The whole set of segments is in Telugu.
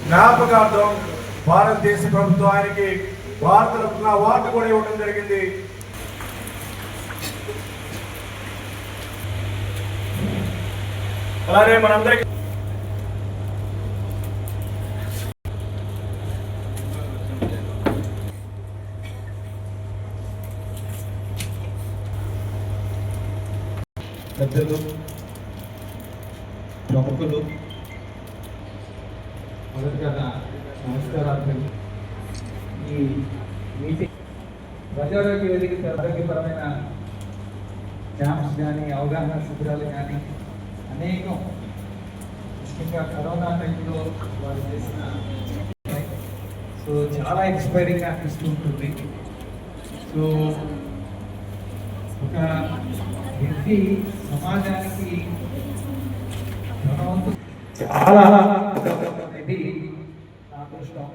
జ్ఞాపకార్థం భారతదేశ ప్రభుత్వానికి భారత రత్న అవార్డు కూడా ఇవ్వడం జరిగింది. అలానే మనందరికీ పెద్దలు ప్రముఖులు మొదటిగా నా నమస్కారాలు ఈ మీటింగ్ ప్రజారోగ్య వేదిక ఆరోగ్యపరమైన క్యాంప్స్ కానీ అవగాహన శిబిరాలు కానీ అనేకం ముఖ్యంగా కరోనా టైంలో వారు చేసిన సో చాలా ఎక్స్పైరింగ్ అనిపిస్తుంటుంది సో ఒక వ్యక్తి సమాజానికి చాలా అనేది నా దృష్టం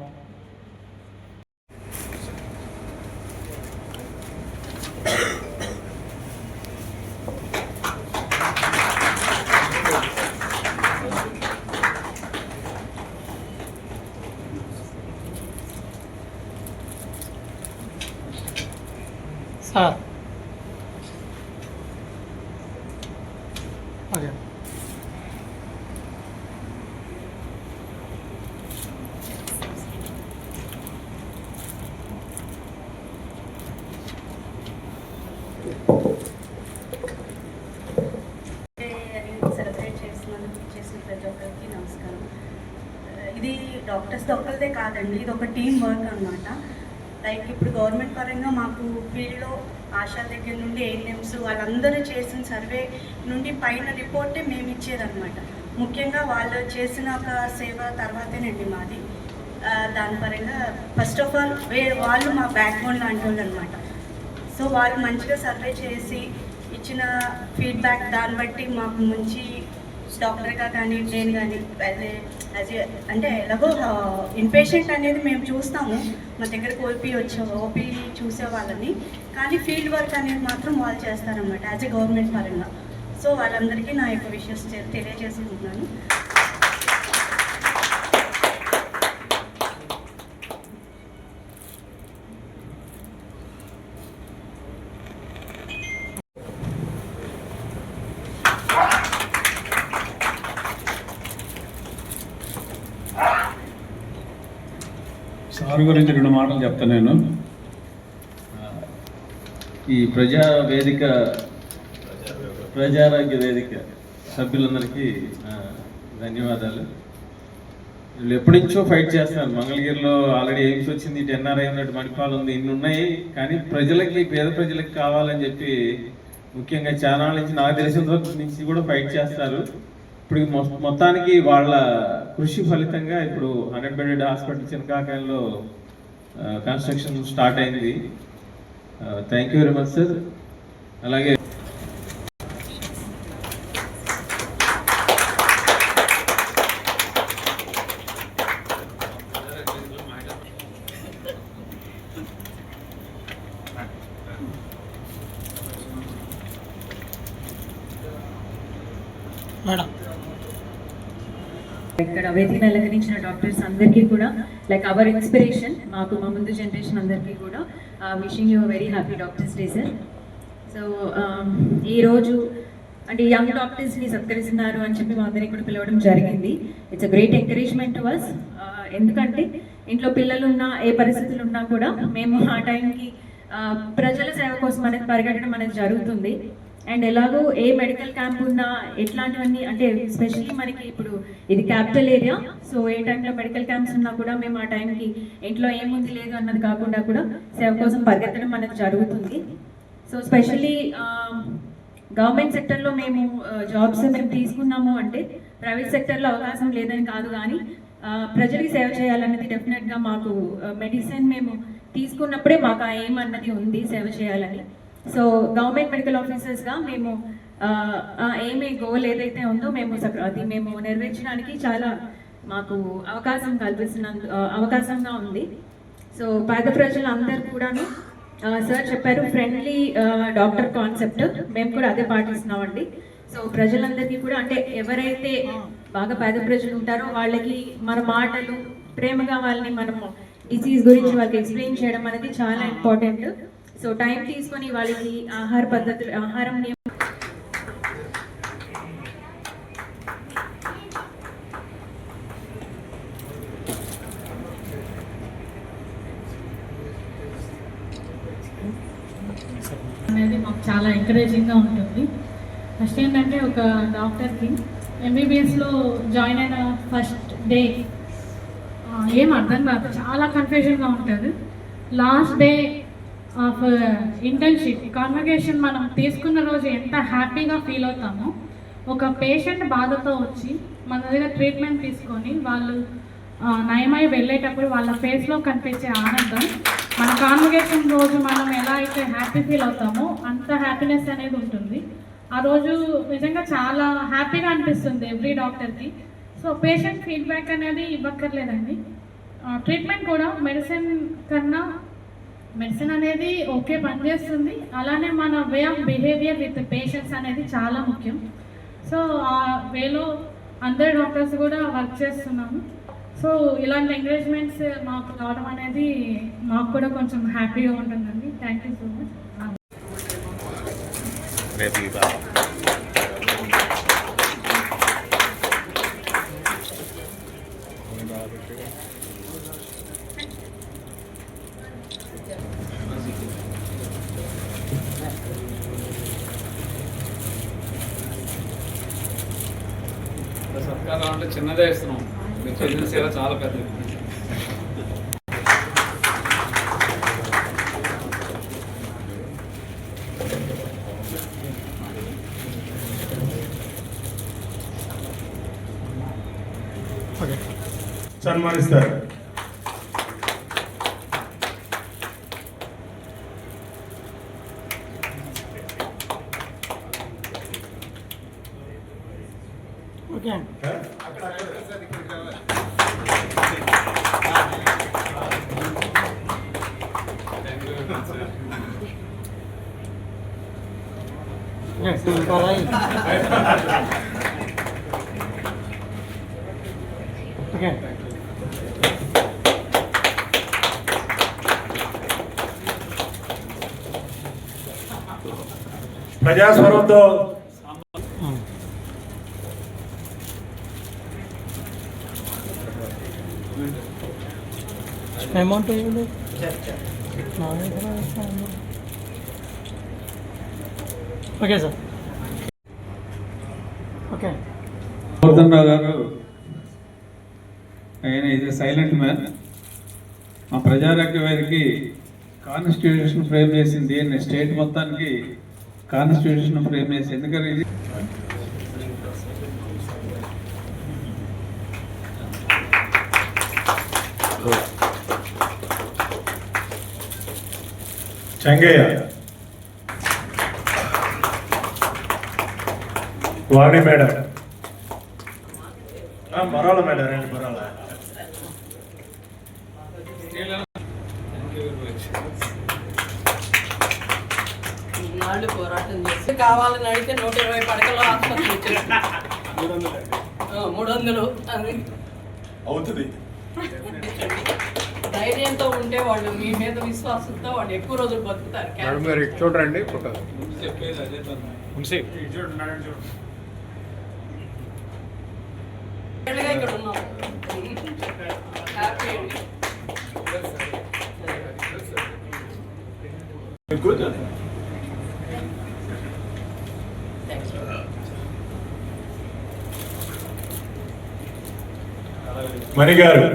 సార్. ఓకే. అది సెలబ్రేట్ చేసిన ప్రతి ఒక్కరికి నమస్కారం. ఇది డాక్టర్స్ ఒక్కరిదే కాదండి ఇది ఒక టీం వర్క్ అన్నమాట. లైక్ ఇప్పుడు గవర్నమెంట్ పరంగా మాకు ఫీల్డ్లో ఆశా దగ్గర నుండి ఏఎన్ఎంస్ వాళ్ళందరూ చేసిన సర్వే నుండి పైన రిపోర్టే మేము ఇచ్చేదన్నమాట. ముఖ్యంగా వాళ్ళు చేసిన ఒక సేవ తర్వాతేనండి మాది. దాని పరంగా ఫస్ట్ ఆఫ్ ఆల్ వే వాళ్ళు మా బ్యాక్ బోన్ లాంటి వాళ్ళు అనమాట సో వాళ్ళు మంచిగా సర్వే చేసి ఇచ్చిన ఫీడ్బ్యాక్ దాన్ని బట్టి మాకు మంచి డాక్టర్గా కానీ నేను కానీ అదే అంటే ఎలాగో ఇన్పేషెంట్ అనేది మేము చూస్తాము. మా దగ్గరకు ఓపీ వచ్చే ఓపీ చూసే వాళ్ళని. కానీ ఫీల్డ్ వర్క్ అనేది మాత్రం వాళ్ళు చేస్తారన్నమాట యాజ్ ఏ గవర్నమెంట్ పరంగా. సో వాళ్ళందరికీ నా యొక్క విషయస్ తెలియజేసుకుంటున్నాను. కాఫీ గురించి రెండు మాటలు చెప్తాను నేను. ఈ ప్రజా వేదిక ప్రజారోగ్య వేదిక సభ్యులందరికీ ధన్యవాదాలు. వీళ్ళు ఎప్పటి నుంచో ఫైట్ చేస్తున్నారు. మంగళగిరిలో ఆల్రెడీ ఎయిమ్స్ వచ్చింది ఇటు ఎన్ఆర్ఐ ఉన్నట్టు మణిపాల్ ఉంది ఇన్ని ఉన్నాయి. కానీ ప్రజలకి పేద ప్రజలకి కావాలని చెప్పి ముఖ్యంగా చాలా నుంచి నాకు తెలిసిన నుంచి కూడా ఫైట్ చేస్తారు. ఇప్పుడు మొ- మొత్తానికి వాళ్ళ కృషి ఫలితంగా ఇప్పుడు హండ్రెడ్ బెడెడ్ హాస్పిటల్ చినకాకాయలో కన్స్ట్రక్షన్ స్టార్ట్ అయింది. Thank you very much sir. అలాగే మేడం. ఇక్కడ వేదికను అలంకరించిన డాక్టర్స్ అందరికీ కూడా లైక్ అవర్ ఇన్స్పిరేషన్ మాకు మా ముందు జనరేషన్ అందరికీ కూడా wishing you very happy doctors day sir so ఈరోజు అంటే యంగ్ డాక్టర్స్ని సత్కరిస్తున్నారు అని చెప్పి మా అందరికీ కూడా పిలవడం జరిగింది. It's a great encouragement to us ఎందుకంటే ఇంట్లో పిల్లలు ఉన్నా ఏ పరిస్థితులు ఉన్నా కూడా మేము ఆ టైంకి uh, ప్రజల సేవ కోసం అనేది పరిగెట్టడం అనేది జరుగుతుంది. అండ్ ఎలాగో ఏ మెడికల్ క్యాంప్ ఉన్నా ఎట్లాంటివన్నీ అంటే స్పెషల్లీ మనకి ఇప్పుడు ఇది క్యాపిటల్ ఏరియా సో ఏ టైంలో మెడికల్ క్యాంప్స్ ఉన్నా కూడా మేము ఆ టైంకి ఇంట్లో ఏముంది లేదు అన్నది కాకుండా కూడా సేవ కోసం పరిగెత్తడం మనకు జరుగుతుంది. సో స్పెషల్లీ గవర్నమెంట్ సెక్టర్లో మేము uh, జాబ్స్ మేము తీసుకున్నాము అంటే ప్రైవేట్ సెక్టర్లో అవకాశం లేదని కాదు కానీ ప్రజలకి సేవ చేయాలన్నది డెఫినెట్గా మాకు uh, మెడిసిన్ మేము తీసుకున్నప్పుడే మాకు ఆ ఏం అన్నది ఉంది సేవ చేయాలని. సో గవర్నమెంట్ మెడికల్ ఆఫీసర్స్గా మేము ఏమి గోల్ ఏదైతే ఉందో మేము అది మేము నెరవేర్చడానికి చాలా మాకు అవకాశం కల్పిస్తున్నందు అవకాశంగా ఉంది. సో పేద ప్రజలందరూ కూడాను సార్ చెప్పారు ఫ్రెండ్లీ డాక్టర్ కాన్సెప్ట్ మేము కూడా అదే పాటిస్తున్నామండి. సో ప్రజలందరికీ కూడా అంటే ఎవరైతే బాగా పేద ప్రజలు ఉంటారో వాళ్ళకి మన మాటలు ప్రేమగా వాళ్ళని మనము డిసీజ్ గురించి వాళ్ళకి ఎక్స్ప్లెయిన్ చేయడం అనేది చాలా ఇంపార్టెంట్ సో టైం తీసుకొని వాళ్ళకి ఆహార పద్ధతులు ఆహారం అనేది మాకు చాలా ఎంకరేజింగ్గా ఉంటుంది. ఫస్ట్ ఏంటంటే ఒక డాక్టర్కి ఎంబీబీఎస్లో జాయిన్ అయిన ఫస్ట్ డే ఏం అర్థం కాదు. చాలా కన్ఫ్యూజన్గా ఉంటుంది. Last day of internship convocation మనం తీసుకున్న రోజు ఎంత హ్యాపీగా ఫీల్ అవుతామో ఒక పేషెంట్ బాధతో వచ్చి మన దగ్గర ట్రీట్మెంట్ తీసుకొని వాళ్ళు నయమై వెళ్ళేటప్పుడు వాళ్ళ ఫేస్లో కనిపించే ఆనందం మన కాన్వకేషన్ రోజు మనం ఎలా అయితే హ్యాపీ ఫీల్ అవుతామో అంత హ్యాపీనెస్ అనేది ఉంటుంది. ఆ రోజు నిజంగా చాలా హ్యాపీగా అనిపిస్తుంది ఎవ్రీ డాక్టర్కి సో పేషెంట్ ఫీడ్బ్యాక్ అనేది ఇవ్వక్కర్లేదండి. ట్రీట్మెంట్ కూడా మెడిసిన్ కన్నా మెడిసిన్ అనేది ఓకే పనిచేస్తుంది అలానే మన way of behaviour with patients అనేది చాలా ముఖ్యం. సో ఆ వేలో అందరు డాక్టర్స్ కూడా వర్క్ చేస్తున్నాము. సో ఇలాంటి ఎంకరేజ్మెంట్స్ మాకు రావడం అనేది మాకు కూడా కొంచెం హ్యాపీగా ఉంటుందండి. Thank you so much. Uh, సత్కారం అంటే చిన్నదే ఇస్తున్నాం. మీరు చేసిన సేవ చాలా పెద్దది. సన్మానిస్తారు. ప్రజాస్వరంతో amount okay sir. Okay. Govardhan Rao గారు ఆయన ఇది సైలెంట్ మ్యాన్ మా ప్రజారాజ్య వారికి కాన్స్టిట్యూషన్ ఫ్రేమ్ చేసింది. అని స్టేట్ మొత్తానికి కాన్స్టిట్యూషన్ ఫ్రేమ్ చేసి ఎందుకంటే ఇది? చెంగయ్య. వాణి మేడం. ఆ, మరాల మేడం రండి మరాల ఇన్నాళ్ళు పోరాటం చేసి కావాలని అడిగితే నూట ఇరవై పడకలు ఆసుపత్రి వచ్చేసి మూడు వందలు అది. అవుతుంది. ధైర్యంతో ఉంటే వాళ్ళు మీ మీద విశ్వాసంతో వాళ్ళు ఎక్కువ రోజులు బతుకుతారు. మీరు చూడండి ఇక్కడ ఉన్నాం. హ్యాపీ అండి మణి గారు.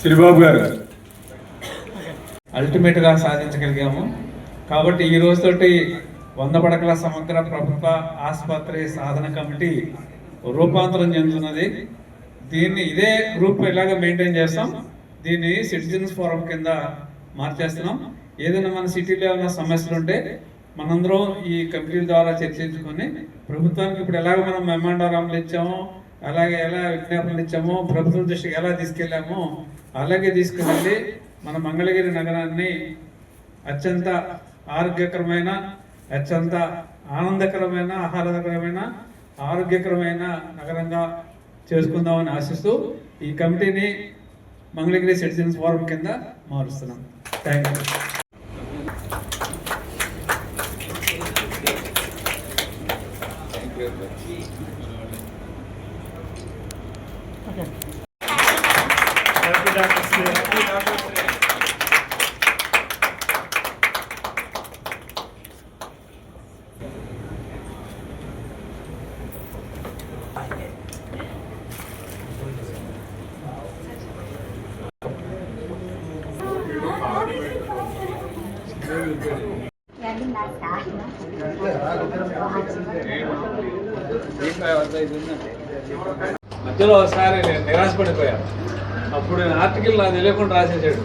శ్రీబాబు గారు అల్టిమేట్గా సాధించగలిగాము. కాబట్టి ఈ రోజుతోటి వంద పడకల సమగ్ర ప్రభుత్వ ఆసుపత్రి సాధన కమిటీ రూపాంతరం చెందుతున్నది. దీన్ని ఇదే గ్రూప్ ఇలాగ మెయింటైన్ చేస్తాం. దీన్ని సిటిజన్స్ ఫోరం కింద మార్చేస్తున్నాం. ఏదైనా మన సిటీలో ఏమైనా సమస్యలు ఉంటే మనందరం ఈ కమిటీల ద్వారా చర్చించుకొని ప్రభుత్వానికి ఇప్పుడు ఎలాగ మనం మెమాండారాంలు ఇచ్చామో అలాగే ఎలా విజ్ఞాపనలు ఇచ్చామో ప్రభుత్వం దృష్టికి ఎలా తీసుకెళ్ళామో అలాగే తీసుకువెళ్ళి మన మంగళగిరి నగరాన్ని అత్యంత ఆరోగ్యకరమైన అత్యంత ఆనందకరమైన ఆహ్లాదకరమైన ఆరోగ్యకరమైన నగరంగా చేసుకుందామని ఆశిస్తూ ఈ కమిటీని మంగళగిరి సిటిజన్స్ ఫోరం కింద మారుస్తున్నాం. థ్యాంక్ యూ మధ్యలో ఒకసారి నేను నిరాశపడిపోయా అప్పుడు నేను ఆర్టికల్ నాకు తెలియకుండా రాసేసాడు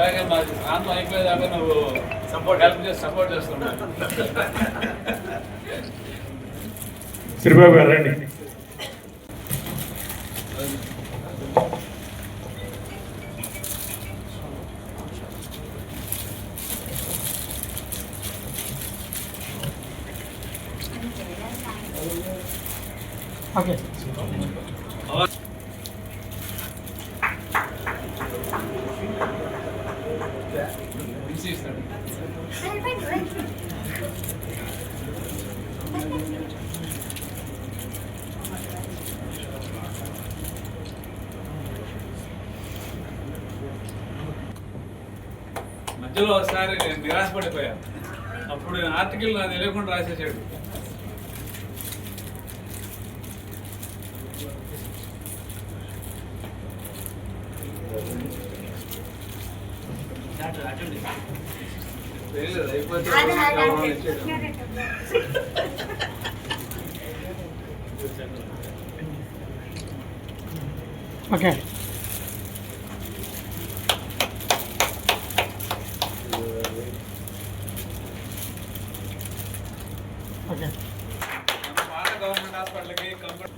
ఇలాగే మా ప్రాంతం అయిపోయేదాకా నువ్వు సపోర్ట్ హెల్ప్ చేసి సపోర్ట్ చేస్తున్నావు. శ్రీబాబు గారు రండి. మధ్యలో ఒకసారి నేను నిరాశపడిపోయాను అప్పుడు ఆర్టికల్ నాకు తెలియకుండా రాసేసాడు. ఓకే ఓకే మన పాత గవర్నమెంట్ హాస్పిటల్కి కంఫర్ట్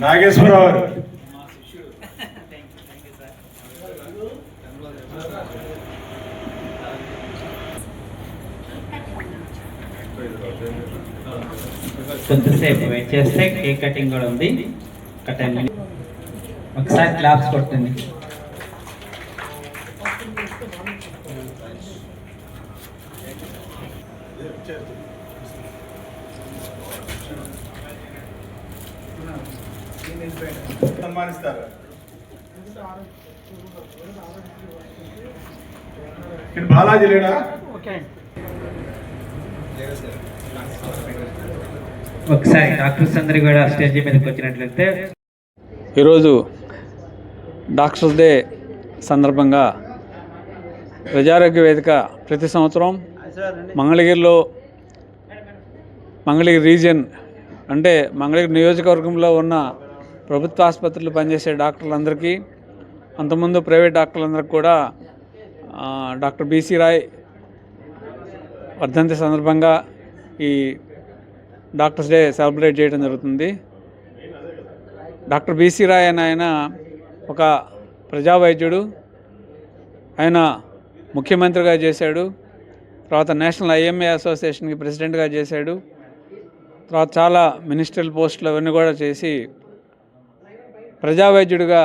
నాగేశ్వరరావు కొంచెంసేపు వెయిట్ చేస్తే కేక్ కటింగ్ కూడా ఉంది. ఒక టెన్ ఒకసారి క్లాప్స్ కొట్టండి. సన్మానిస్తారు ఇక్కడ బాలాజీ లేడా? ఓకే. ఒకసారి డాక్టర్స్ అందరు కూడా స్టేజ్ మీదకి వచ్చినట్లయితే ఈరోజు డాక్టర్స్ డే సందర్భంగా ప్రజారోగ్య వేదిక ప్రతి సంవత్సరం మంగళగిరిలో మంగళగిరి రీజియన్ అంటే మంగళగిరి నియోజకవర్గంలో ఉన్న ప్రభుత్వ ఆసుపత్రులు పనిచేసే డాక్టర్లందరికీ అంతకుముందు ప్రైవేట్ డాక్టర్లందరికీ కూడా డాక్టర్ బీసీ రాయ్ వర్ధంతి సందర్భంగా ఈ డాక్టర్స్ డే సెలబ్రేట్ చేయడం జరుగుతుంది. డాక్టర్ బీసీ రాయ్ అని ఆయన ఒక ప్రజా వైద్యుడు ఆయన ముఖ్యమంత్రిగా చేశాడు. తర్వాత నేషనల్ ఐఎంఏ అసోసియేషన్కి ప్రెసిడెంట్గా చేశాడు. తర్వాత చాలా మినిస్ట్రల్ పోస్టులు అవన్నీ కూడా చేసి ప్రజా వైద్యుడిగా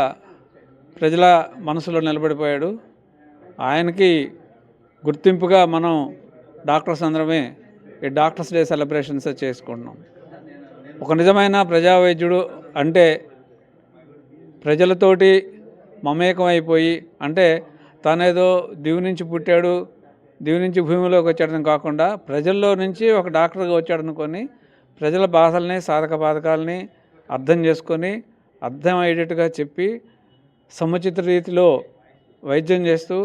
ప్రజల మనసులో నిలబడిపోయాడు. ఆయనకి గుర్తింపుగా మనం డాక్టర్స్ అందరమే ఈ డాక్టర్స్ డే సెలబ్రేషన్స్ చేసుకుంటున్నాం. ఒక నిజమైన ప్రజా వైద్యుడు అంటే ప్రజలతోటి మమేకం అయిపోయి అంటే తనేదో దివి నుంచి పుట్టాడు దివి నుంచి భూమిలోకి వచ్చాడని కాకుండా ప్రజల్లో నుంచి ఒక డాక్టర్గా వచ్చాడనుకొని ప్రజల బాధల్ని సాధక బాధకాలని అర్థం చేసుకొని అర్థమయ్యేటట్టుగా చెప్పి సముచిత రీతిలో వైద్యం చేస్తూ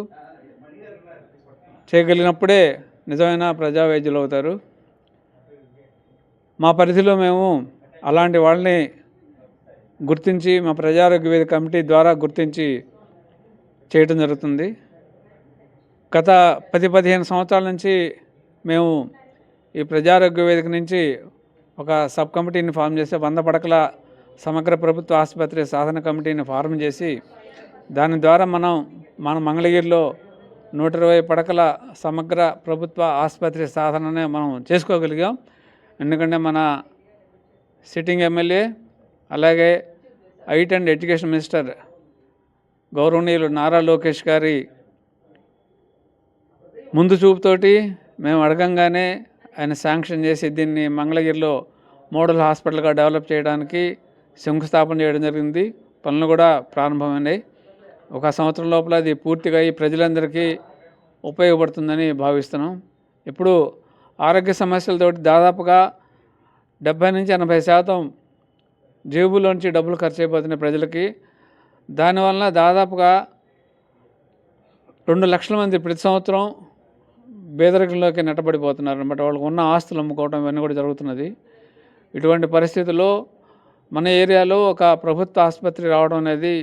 చేయగలిగినప్పుడే నిజమైన ప్రజా వైద్యులు అవుతారు. మా పరిధిలో మేము అలాంటి వాళ్ళని గుర్తించి మా ప్రజారోగ్య వేదిక కమిటీ ద్వారా గుర్తించి చేయటం జరుగుతుంది. గత పది పదిహేను సంవత్సరాల నుంచి మేము ఈ ప్రజారోగ్య వేదిక నుంచి ఒక సబ్ కమిటీని ఫామ్ చేసి వంద పడకల సమగ్ర ప్రభుత్వ ఆసుపత్రి సాధన కమిటీని ఫారం చేసి దాని ద్వారా మనం మన మంగళగిరిలో నూట ఇరవై పడకల సమగ్ర ప్రభుత్వ ఆసుపత్రి సాధననే మనం చేసుకోగలిగాం. ఎందుకంటే మన సిట్టింగ్ ఎమ్మెల్యే అలాగే ఐట్ అండ్ ఎడ్యుకేషన్ మినిస్టర్ గౌరవనీయులు నారా లోకేష్ గారి ముందు చూపుతోటి మేము అడగంగానే ఆయన శాంక్షన్ చేసి దీన్ని మంగళగిరిలో మోడల్ హాస్పిటల్గా డెవలప్ చేయడానికి శంకుస్థాపన చేయడం జరిగింది. పనులు కూడా ప్రారంభమైనాయి. ఒక సంవత్సరం లోపల అది పూర్తిగా ఈ ప్రజలందరికీ ఉపయోగపడుతుందని భావిస్తున్నాం. ఇప్పుడు ఆరోగ్య సమస్యలతోటి దాదాపుగా డెబ్బై నుంచి ఎనభై శాతం జేబులోంచి డబ్బులు ఖర్చు అయిపోతున్నాయి ప్రజలకి దానివల్ల దాదాపుగా రెండు లక్షల మంది ప్రతి సంవత్సరం పేదరికంలోకి నెట్టబడిపోతున్నారు అనమాట వాళ్ళకు ఉన్న ఆస్తులు అమ్ముకోవడం ఇవన్నీ కూడా జరుగుతున్నది. ఇటువంటి పరిస్థితుల్లో మన ఏరియాలో ఒక ప్రభుత్వ ఆసుపత్రి రావడం అనేది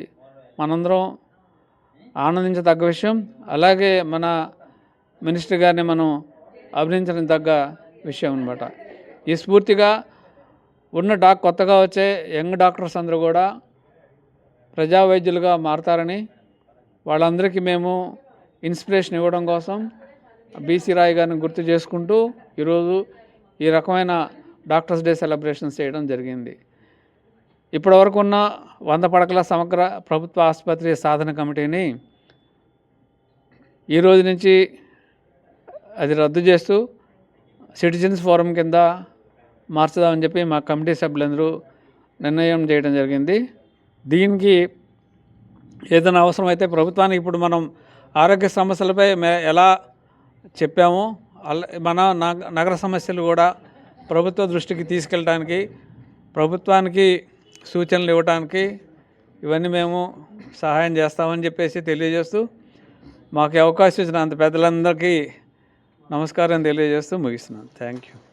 మనందరం ఆనందించదగ్గ విషయం. అలాగే మన మినిస్టర్ గారిని మనం అభినందించడం తగ్గ విషయం అనమాట ఈ స్ఫూర్తిగా ఉన్న డాక్ కొత్తగా వచ్చే యంగ్ డాక్టర్స్ అందరూ కూడా ప్రజా వైద్యులుగా మారతారని వాళ్ళందరికీ మేము ఇన్స్పిరేషన్ ఇవ్వడం కోసం బీసీ రాయ్ గారిని గుర్తు చేసుకుంటూ ఈరోజు ఈ రకమైన డాక్టర్స్ డే సెలబ్రేషన్స్ చేయడం జరిగింది. ఇప్పటివరకు ఉన్న వంద పడకల సమగ్ర ప్రభుత్వ ఆసుపత్రి సాధన కమిటీని ఈ రోజు నుంచి అది రద్దు చేస్తూ సిటిజన్స్ ఫోరం కింద మార్చుదామని చెప్పి మా కమిటీ సభ్యులందరూ నిర్ణయం చేయడం జరిగింది. దీనికి ఏదైనా అవసరమైతే ప్రభుత్వానికి ఇప్పుడు మనం ఆరోగ్య సమస్యలపై ఎలా చెప్పామో అలా మన నగర సమస్యలు కూడా ప్రభుత్వ దృష్టికి తీసుకెళ్ళడానికి ప్రభుత్వానికి సూచనలు ఇవ్వడానికి ఇవన్నీ మేము సహాయం చేస్తామని చెప్పేసి తెలియజేస్తూ మాకు అవకాశం ఇచ్చిన అంత పెద్దలందరికీ నమస్కారం తెలియజేస్తూ ముగిస్తున్నాను. Thank you